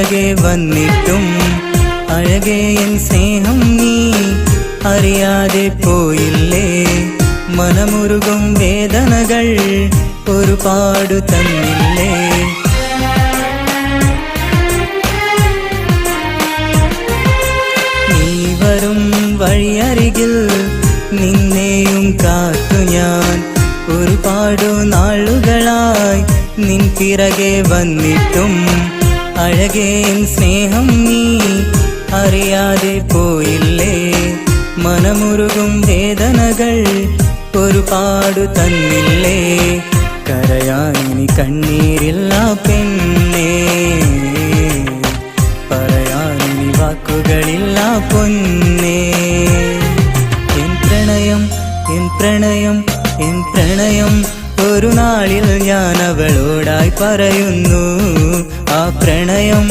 അഴകെ വന്നിട്ടും അഴകെ എൻ സ്നേഹം നീ അറിയാതെ പോയില്ലേ? മനമുരുകും വേദനകൾ ഒരുപാട് തന്നില്ലേ? നീ വരും വഴിയരികിൽ നിന്നെയും കാത്തു ഞാൻ. ഒരുപാട് നാളുകളായി നിൻ പിറകെ വന്നിട്ടും അഴകേ സ്നേഹം നീ അറിയാതെ പോയില്ലേ? മനമുരുകും വേദനകൾ ഒരുപാടു തന്നില്ലേ? കരയാനി കണ്ണീരില്ല പെണ്ണേ. പറയാനി വാക്കുകളില്ല പൊന്നേ. എൻ പ്രണയം എൻ പ്രണയം എൻ പ്രണയം ഒരു നാളിൽ ഞാൻ അവളോടായി പറയുന്നു. പ്രണയം